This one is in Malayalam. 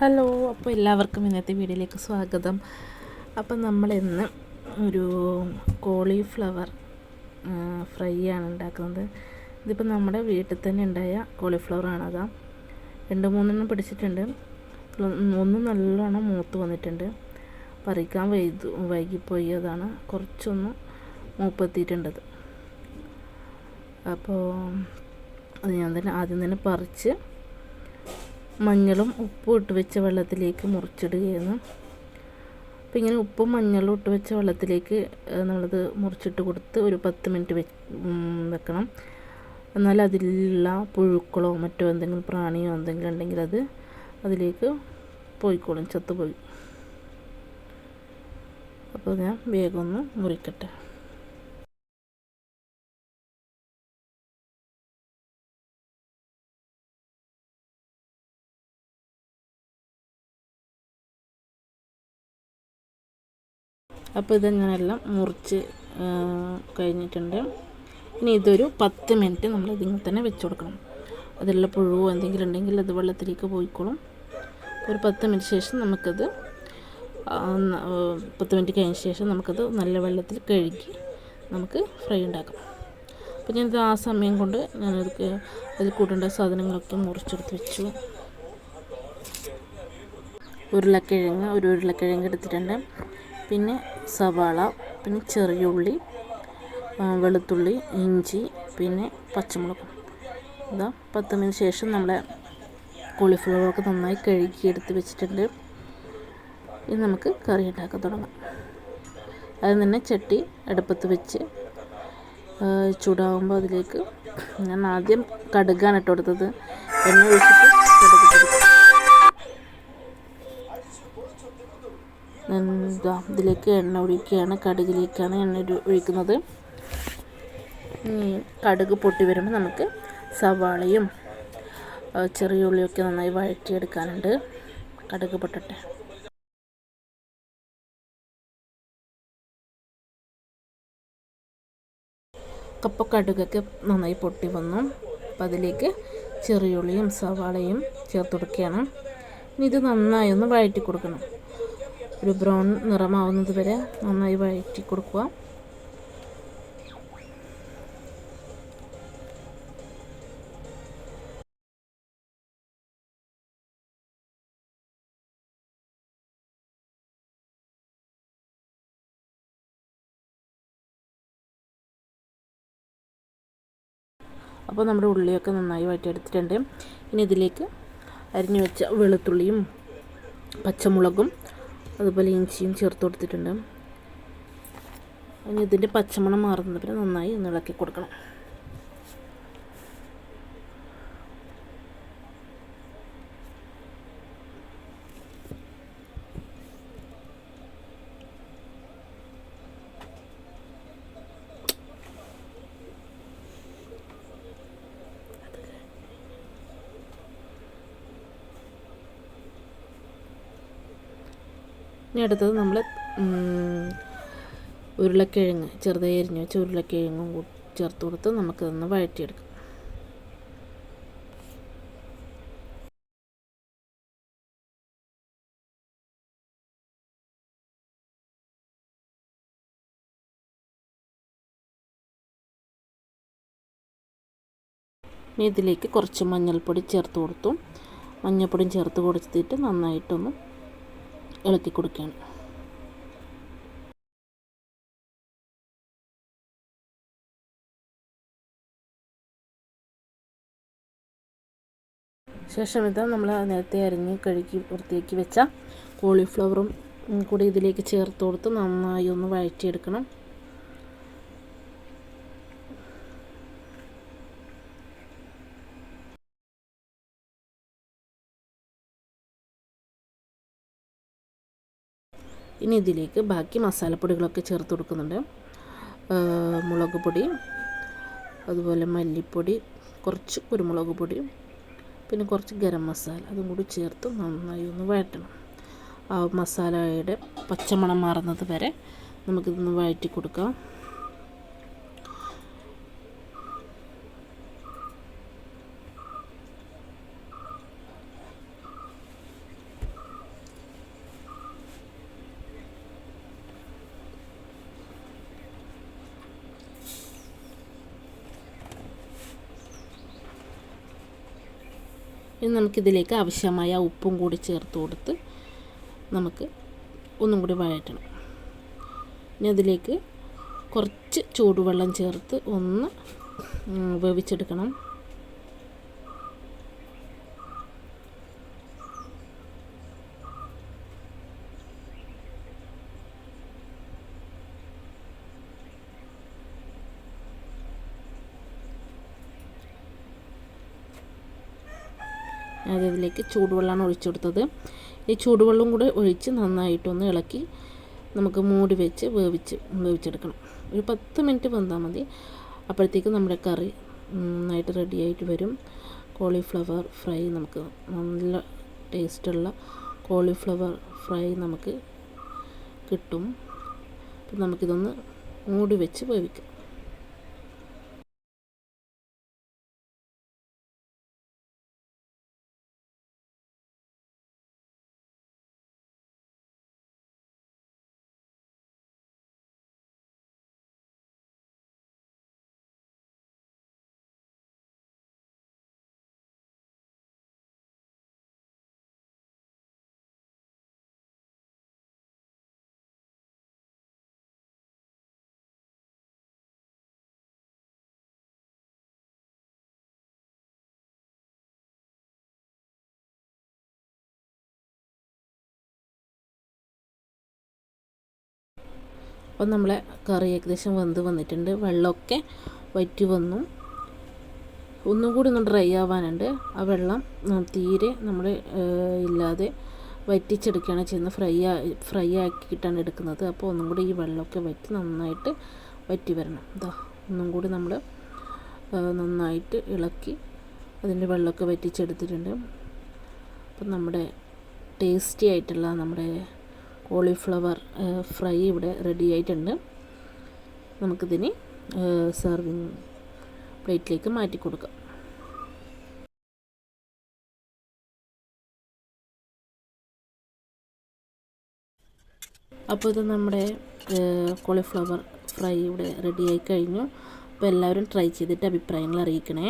ഹലോ അപ്പോൾ എല്ലാവർക്കും ഇന്നത്തെ വീഡിയോയിലേക്ക് സ്വാഗതം. അപ്പം നമ്മൾ ഇന്ന് ഒരു കോളിഫ്ലവർ ഫ്രൈ ആണ് ഉണ്ടാക്കുന്നത്. ഇതിപ്പോൾ നമ്മുടെ വീട്ടിൽ തന്നെ ഉണ്ടായ കോളിഫ്ലവർ ആണ് അതാ. രണ്ട് മൂന്നെണ്ണം പിടിച്ചിട്ടുണ്ട്. ഒന്ന് നല്ലോണം മൂത്ത് വന്നിട്ടുണ്ട്. പറിക്കാൻ വൈകി വൈകിപ്പോയി അതാണ്. കുറച്ചൊന്ന് മൂപ്പെത്തിയിട്ടുണ്ടത്. അപ്പോൾ അത് ഞാൻ തന്നെ ആദ്യം തന്നെ പറിച്ച് മഞ്ഞളും ഉപ്പും ഇട്ട് വെച്ച വെള്ളത്തിലേക്ക് മുറിച്ചിടുകയാണ്. അപ്പോൾ ഇങ്ങനെ ഉപ്പും മഞ്ഞളും ഇട്ട് വെച്ച വെള്ളത്തിലേക്ക് നമ്മളത് മുറിച്ചിട്ട് കൊടുത്ത് ഒരു പത്ത് മിനിറ്റ് വെക്കണം. എന്നാൽ അതിലുള്ള പുഴുക്കളോ മറ്റോ എന്തെങ്കിലും പ്രാണിയോ എന്തെങ്കിലും ഉണ്ടെങ്കിൽ അത് അതിലേക്ക് പോയിക്കോളും ചത്തുപോയി. അപ്പോൾ ഞാൻ വേഗം ഒന്ന് മുറിക്കട്ടെ. അപ്പോൾ ഇതങ്ങനെല്ലാം മുറിച്ച് കഴിഞ്ഞിട്ടുണ്ട്. ഇനി ഇതൊരു പത്ത് മിനിറ്റ് നമ്മൾ ഇതിങ്ങനെ തന്നെ വെച്ച് കൊടുക്കണം. അതിലുള്ള പുഴുവോ എന്തെങ്കിലും ഉണ്ടെങ്കിൽ അത് വെള്ളത്തിലേക്ക് പോയിക്കോളും. ഒരു പത്ത് മിനിറ്റ് ശേഷം നമുക്കത് പത്ത് മിനിറ്റ് കഴിഞ്ഞ ശേഷം നമുക്കത് നല്ല വെള്ളത്തിൽ കഴുകി നമുക്ക് ഫ്രൈ ഉണ്ടാക്കാം. അപ്പോൾ ഞാനിത് ആ സമയം കൊണ്ട് ഞാനത് അതിൽ കൂട്ടേണ്ട സാധനങ്ങളൊക്കെ മുറിച്ചെടുത്ത് വെച്ചു. ഉരുളക്കിഴങ്ങ് ഒരു ഉരുളക്കിഴങ്ങ് എടുത്തിട്ടുണ്ട്. പിന്നെ സവാള പിന്നെ ചെറിയ ഉള്ളി വെളുത്തുള്ളി ഇഞ്ചി പിന്നെ പച്ചമുളക്. ഇതാ പത്ത് മിനിറ്റ് ശേഷം നമ്മളെ കോളിഫ്ലവറൊക്കെ നന്നായി കഴുകി എടുത്ത് വെച്ചിട്ടുണ്ട്. ഇനി നമുക്ക് കറി ഉണ്ടാക്കാൻ തുടങ്ങാം. അതിന് തന്നെ ചട്ടി അടുപ്പത്ത് വെച്ച് ചൂടാകുമ്പോൾ അതിലേക്ക് ഞാൻ ആദ്യം കടുകാണ് ഇട്ട് കൊടുത്തത്. എണ്ണ ഒഴിച്ചിട്ട് കടുക് എന്താ ഇതിലേക്ക് എണ്ണ ഒഴിക്കുകയാണ്. കടുകിലേക്കാണ് എണ്ണ ഒഴിക്കുന്നത്. കടുക് പൊട്ടി വരുമ്പോൾ നമുക്ക് സവാളയും ചെറിയ ഉള്ളിയൊക്കെ നന്നായി വഴറ്റിയെടുക്കാനുണ്ട്. കടുക് പൊട്ടട്ടെ. കപ്പ കടുകൊക്കെ നന്നായി പൊട്ടി വന്നു. അപ്പം അതിലേക്ക് ചെറിയുള്ളിയും സവാളയും ചേർത്ത് കൊടുക്കുകയാണ്. ഇനി ഇത് നന്നായി ഒന്ന് വഴറ്റി കൊടുക്കണം. ഒരു ബ്രൗൺ നിറമാവുന്നത് വരെ നന്നായി വഴറ്റി കൊടുക്കുക. അപ്പോൾ നമ്മുടെ ഉള്ളിയൊക്കെ നന്നായി വഴറ്റിയെടുത്തിട്ടുണ്ട്. ഇനി ഇതിലേക്ക് അരിഞ്ഞു വെച്ച വെളുത്തുള്ളിയും പച്ചമുളകും അതുപോലെ ഇഞ്ചിയും ചേർത്ത് കൊടുത്തിട്ടുണ്ട്. ഇനി ഇതിന്റെ പച്ചമണം മാറുന്നതിന് നന്നായി ഒന്ന് ഇളക്കി കൊടുക്കണം. ഇനി അടുത്തത് നമ്മൾ ഉരുളക്കിഴങ്ങ് ചെറുതായി അരിഞ്ഞ് വെച്ച ഉരുളക്കിഴങ്ങും ചേർത്ത് കൊടുത്ത് നമുക്കതൊന്ന് വഴറ്റിയെടുക്കാം. ഇതിലേക്ക് കുറച്ച് മഞ്ഞൾപ്പൊടി ചേർത്ത് കൊടുത്തു. മഞ്ഞൾപ്പൊടിയും ചേർത്ത് കൊടുത്തിട്ട് നന്നായിട്ടൊന്ന് ഇളക്കി കൊടുക്കുകയാണ് ശേഷം ഇത് നമ്മൾ നേരത്തെ അരിഞ്ഞ് കഴുകി വൃത്തിയാക്കി വെച്ച കോളിഫ്ലവറും കൂടി ഇതിലേക്ക് ചേർത്ത് കൊടുത്ത് നന്നായി ഒന്ന് വഴറ്റിയെടുക്കണം. ഇനി ഇതിലേക്ക് ബാക്കി മസാലപ്പൊടികളൊക്കെ ചേർത്ത് കൊടുക്കുന്നുണ്ട്. മുളക് പൊടി അതുപോലെ മല്ലിപ്പൊടി കുറച്ച് കുരുമുളക് പൊടി പിന്നെ കുറച്ച് ഗരം മസാല അതും കൂടി ചേർത്ത് നന്നായി ഒന്ന് വഴറ്റണം. ആ മസാലയുടെ പച്ചമണം മാറുന്നത് വരെ നമുക്കിതൊന്ന് വഴറ്റി കൊടുക്കാം. ഇനി നമുക്കിതിലേക്ക് ആവശ്യമായ ഉപ്പും കൂടി ചേർത്ത് കൊടുത്ത് നമുക്ക് ഒന്നും കൂടി വഴറ്റണം. ഇനി അതിലേക്ക് കുറച്ച് ചൂടുവെള്ളം ചേർത്ത് ഒന്ന് വേവിച്ചെടുക്കണം. അതിലേക്ക് ചൂടുവെള്ളമാണ് ഒഴിച്ചു കൊടുത്തത്. ഈ ചൂടുവെള്ളം കൂടെ ഒഴിച്ച് നന്നായിട്ടൊന്ന് ഇളക്കി നമുക്ക് മൂടി വെച്ച് വേവിച്ച് വേവിച്ചെടുക്കണം. ഒരു പത്ത് മിനിറ്റ് വെന്താൽ മതി. അപ്പോഴത്തേക്ക് നമ്മുടെ കറി നന്നായിട്ട് റെഡി ആയിട്ട് വരും. കോളിഫ്ലവർ ഫ്രൈ നമുക്ക് നല്ല ടേസ്റ്റുള്ള കോളിഫ്ലവർ ഫ്രൈ നമുക്ക് കിട്ടും. അപ്പം നമുക്കിതൊന്ന് മൂടി വെച്ച് വേവിക്കാം. അപ്പം നമ്മളെ കറി ഏകദേശം വെന്ത് വന്നിട്ടുണ്ട്. വെള്ളമൊക്കെ വറ്റി വന്നു. ഒന്നും കൂടി ഒന്ന് ഡ്രൈ ആവാനുണ്ട്. ആ വെള്ളം തീരെ നമ്മൾ ഇല്ലാതെ വറ്റിച്ചെടുക്കുകയാണ് ചെയ്യുന്നത്. ഫ്രൈ ഫ്രൈ ആക്കിയിട്ടാണ് എടുക്കുന്നത്. അപ്പോൾ ഒന്നും കൂടി ഈ വെള്ളമൊക്കെ വറ്റി നന്നായിട്ട് വറ്റി വരണം. ഇതാ ഒന്നും കൂടി നമ്മൾ നന്നായിട്ട് ഇളക്കി അതിന്റെ വെള്ളമൊക്കെ വറ്റിച്ചെടുത്തിട്ടുണ്ട്. അപ്പം നമ്മുടെ ടേസ്റ്റി ആയിട്ടുള്ള നമ്മുടെ കോളിഫ്ലവർ ഫ്രൈ ഇവിടെ റെഡി ആയിട്ടുണ്ട്. നമുക്കിതിന് സെർവിങ് പ്ലേറ്റിലേക്ക് മാറ്റി കൊടുക്കാം. അപ്പോൾ ഇത് നമ്മുടെ കോളിഫ്ലവർ ഫ്രൈ ഇവിടെ റെഡി ആയി കഴിഞ്ഞു. അപ്പോൾ എല്ലാവരും ട്രൈ ചെയ്തിട്ട് അഭിപ്രായങ്ങൾ അറിയിക്കണേ.